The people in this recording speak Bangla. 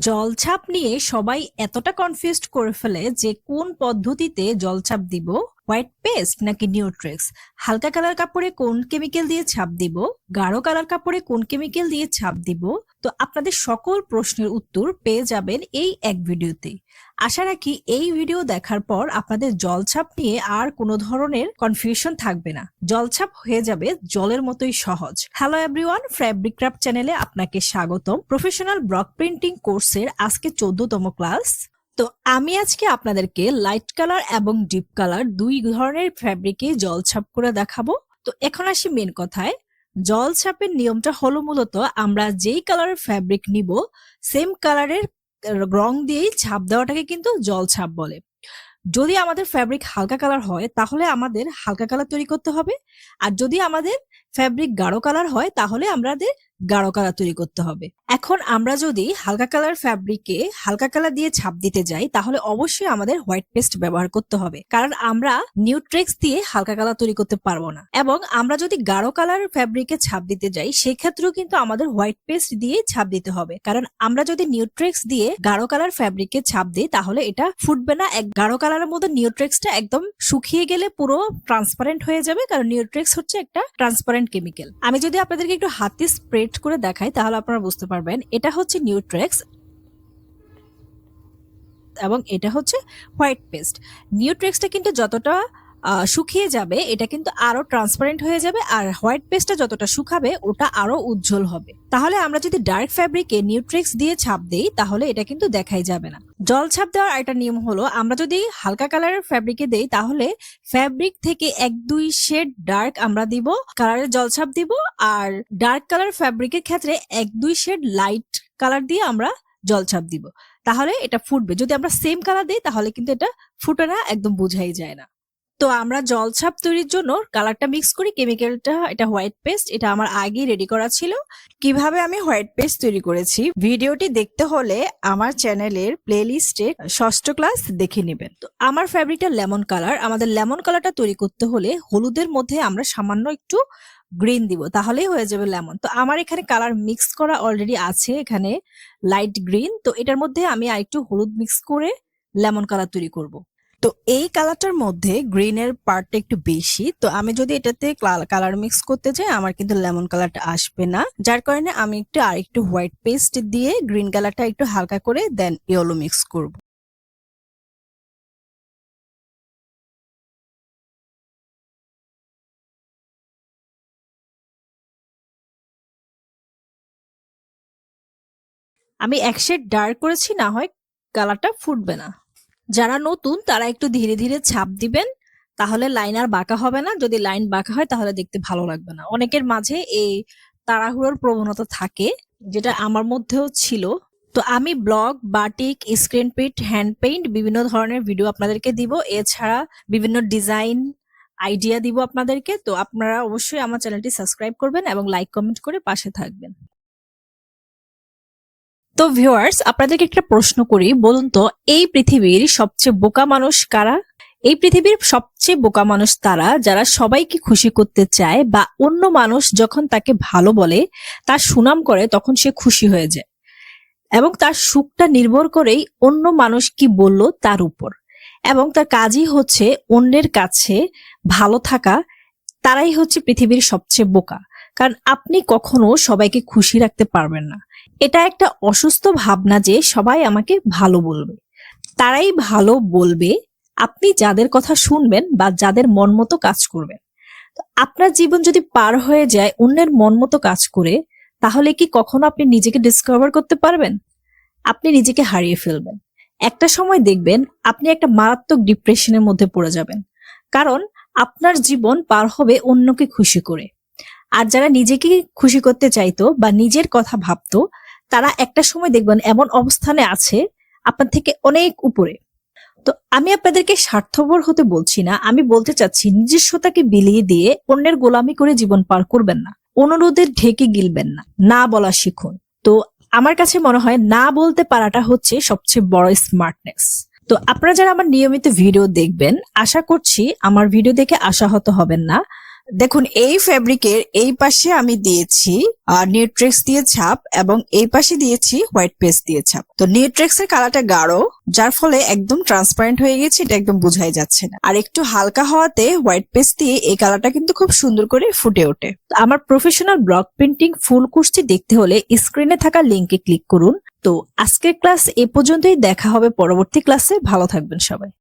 জলছাপ নিয়ে সবাই এতটা কনফিউজড করে ফেলে যে কোন পদ্ধতিতে জলছাপ দিব? হোয়াইট পেস্ট নাকি নিউট্রিক্স হালকা কালার কাপড়ে কোন কেমিক্যাল দিয়ে ছাপ দিব? গাঢ় কালার কাপড়ে কোন কেমিক্যাল দিয়ে ছাপ দিব? তো আপনাদের সকল প্রশ্নের উত্তর পেয়ে যাবেন এই এক ভিডিওতে। আশা রাখি এই ভিডিও দেখার পর আপনাদের জলছাপ নিয়ে আর কোনো ধরনের কনফিউশন থাকবে না। জলছাপ হয়ে যাবে জলের মতোই সহজ। হ্যালো এভরিওয়ান ফ্যাব্রিক ক্রাফট চ্যানেলে আপনাকে স্বাগতম। প্রফেশনাল ব্লক প্রিন্টিং কোর্সের আজকে চোদ্দতম ক্লাস তো আমি আজকে আপনাদেরকে লাইট কালার এবং ডিপ কালার দুই ধরনের ফ্যাব্রিকে জলছাপ করে দেখাবো। তো এখন আসি মেন কথায়। জলছাপের নিয়মটা হলো মূলত আমরা যেই কালারের ফ্যাব্রিক নিব সেম কালারের রং দিয়েই ছাপ দেওয়াটাকে কিন্তু জল ছাপ বলে। যদি আমাদের ফ্যাব্রিক হালকা কালার হয়, তাহলে আমাদের হালকা কালার তৈরি করতে হবে। আর যদি আমাদের ফ্যাব্রিক গাঢ় কালার হয়, তাহলে আমাদের গাঢ় কালার তৈরি করতে হবে। এখন আমরা যদি হালকা কালার ফ্যাব্রিকে হালকা কালার দিয়ে ছাপ দিতে যাই, তাহলে অবশ্যই আমাদের হোয়াইট পেস্ট ব্যবহার করতে হবে। কারণ আমরা নিউট্রেক্স দিয়ে হালকা কালার তৈরি করতে পারব না। এবং আমরা যদি গাঢ় কালার ফ্যাব্রিকে ছাপ দিতে যাই, সেক্ষেত্রেও কিন্তু আমাদের হোয়াইট পেস্ট দিয়ে ছাপ দিতে হবে। কারণ আমরা যদি নিউট্রেক্স দিয়ে গাঢ় কালার ফ্যাব্রিকে ছাপ দিই, তাহলে এটা ফুটবে না। এক গাঢ় কালারের মধ্যে নিউট্রেক্সটা একদম শুকিয়ে গেলে পুরো ট্রান্সপারেন্ট হয়ে যাবে। কারণ নিউট্রেক্স হচ্ছে একটা ট্রান্সপারেন্ট কেমিক্যাল। আমি যদি আপনাদেরকে একটু হাতে স্প্রেড করে দেখাই, তাহলে আপনারা বুঝতে পারবেন। এটা হচ্ছে নিউট্রেক্স এবং এটা হচ্ছে হোয়াইট পেস্ট নিউট্রেক্সটা কিন্তু যতটা শুকিয়ে যাবে, এটা কিন্তু আরও ট্রান্সপারেন্ট হয়ে যাবে আর হোয়াইট পেস্টটা যতটা শুকাবে, ওটা আরও উজ্জ্বল হবে। তাহলে আমরা যদি ডার্ক ফ্যাব্রিকে নিউট্রিক্স দিয়ে ছাপ দেই, তাহলে এটা কিন্তু দেখাই যাবে না। জল ছাপ দেওয়ার একটা নিয়ম হলো, আমরা যদি হালকা কালারের ফ্যাব্রিকে দেই, তাহলে ফ্যাব্রিক থেকে এক দুই শেড ডার্ক আমরা দিব কালারের জলছাপ দিব আর ডার্ক কালার ফ্যাব্রিকের ক্ষেত্রে এক দুই শেড লাইট কালার দিয়ে আমরা জলছাপ দিব। তাহলে এটা ফুটবে। যদি আমরা সেম কালার দিই, তাহলে কিন্তু এটা ফুটে না, একদম বোঝাই যায় না। তো আমরা জলছাপ তৈরির জন্য কালারটা মিক্স করি। কেমিক্যালটা এটা হোয়াইট পেস্ট এটা আমার আগেই রেডি করা ছিল। কীভাবে আমি হোয়াইট পেস্ট তৈরি করেছি? ভিডিওটি দেখতে হলে আমার চ্যানেলের প্লেলিস্টে ষষ্ঠ ক্লাস দেখে নেবেন। তো আমার ফ্যাব্রিকটা লেমন কালার আমাদের লেমন কালারটা তৈরি করতে হলে হলুদের মধ্যে আমরা সামান্য একটু গ্রিন দিব, তাহলেই হয়ে যাবে লেমন তো আমার এখানে কালার মিক্স করা অলরেডি আছে, এখানে লাইট গ্রিন তো এটার মধ্যে আমি আরেকটু হলুদ মিক্স করে লেমন কালার তৈরি করব। তো এই কালারটার মধ্যে গ্রিনের পার্টটা একটু বেশি। তো আমি যদি এটাতে কালার মিক্স করতে যাই আমার কিন্তু লেমন কালারটা আসবে না। যার কারণে আমি একটু আর একটু হোয়াইট পেস্ট দিয়ে গ্রিন কালারটা একটু হালকা করে দেন ইয়েলো মিক্স করব। আমি এক শেড ডার্ক করেছি, না হয় কালারটা ফুটবে না। যারা নতুন, তারা একটু ধীরে ধীরে ছাপ দিবেন, তাহলে লাইন আর বাঁকা হবে না। যদি লাইন বাঁকা হয়, তাহলে দেখতে ভালো লাগবে না। অনেকের মাঝে এই তাড়াহুড়োর প্রবণতা থাকে, যেটা আমার মধ্যেও ছিল। তো আমি block, batik, screen print, hand paint বিভিন্ন ধরনের ভিডিও আপনাদেরকে দিব। এছাড়া বিভিন্ন ডিজাইন আইডিয়া দিব আপনাদেরকে। তো আপনারা অবশ্যই আমার চ্যানেলটি সাবস্ক্রাইব করবেন এবং লাইক, কমেন্ট করে পাশে থাকবেন। তো ভিউয়ার্স আপনাদেরকে একটা প্রশ্ন করি, বলুন তো, এই পৃথিবীর সবচেয়ে বোকা মানুষ কারা? এই পৃথিবীর সবচেয়ে বোকা মানুষ তারা, যারা সবাইকে খুশি করতে চায় বা অন্য মানুষ যখন তাকে ভালো বলে, তার সুনাম করে, তখন সে খুশি হয়ে যায়। এবং তার সুখটা নির্ভর করেই অন্য মানুষ কি বলল তার উপর। এবং তার কাজই হচ্ছে অন্যের কাছে ভালো থাকা, তারাই হচ্ছে পৃথিবীর সবচেয়ে বোকা। কারণ আপনি কখনো সবাইকে খুশি রাখতে পারবেন না। এটা একটা অসুস্থ ভাবনা যে সবাই আমাকে ভালো বলবে। তারাই ভালো বলবে, আপনি যাদের কথা শুনবেন বা যাদের মন মতো কাজ করবেন। আপনার জীবন যদি পার হয়ে যায়, অন্যের মন মতো কাজ করে, তাহলে কি কখনো আপনি নিজেকে ডিসকভার করতে পারবেন? আপনি নিজেকে হারিয়ে ফেলবেন। একটা সময় দেখবেন আপনি একটা মারাত্মক ডিপ্রেশনের মধ্যে পড়ে যাবেন। কারণ আপনার জীবন পার হবে অন্যকে খুশি করে। আর যারা নিজেকে খুশি করতে চাইতো বা নিজের কথা ভাবতো, তারা একটা সময় দেখবেন এমন অবস্থানে আছে আপনার থেকে অনেক উপরে। তো আমি আপনাদেরকে স্বার্থপর হতে বলছি না, আমি বলতে চাচ্ছি নিজস্বতাকে বিলিয়ে দিয়ে অন্যের গোলামি করে জীবন পার করবেন না, অনুরোধের ঢেকে গিলবেন না না বলা শিখুন। তো আমার কাছে মনে হয় না বলতে পারাটা হচ্ছে সবচেয়ে বড় স্মার্টনেস তো আপনারা যারা আমার নিয়মিত ভিডিও দেখবেন, আশা করছি আমার ভিডিও দেখে আশাহত হবেন না। দেখুন, এই ফ্যাব্রিকের এই পাশে আমি দিয়েছি নিউট্রিক্স দিয়ে ছাপ এবং এই পাশে দিয়েছি হোয়াইট পেস্ট দিয়ে ছাপ। তো নিউট্রিক্স এর কালারটা গাঢ়, যার ফলে একদম ট্রান্সপারেন্ট হয়ে গেছে, এটা একদম বোঝাই যাচ্ছে না। আর একটু হালকা হওয়াতে হোয়াইট পেস্ট দিয়ে এই কালারটা কিন্তু খুব সুন্দর করে ফুটে ওঠে। আমার প্রফেশনাল ব্লক প্রিন্টিং ফুল কোর্সটি দেখতে হলে স্ক্রিনে থাকা লিঙ্কে ক্লিক করুন। তো আজকের ক্লাস এ পর্যন্তই, দেখা হবে পরবর্তী ক্লাসে ভালো থাকবেন সবাই।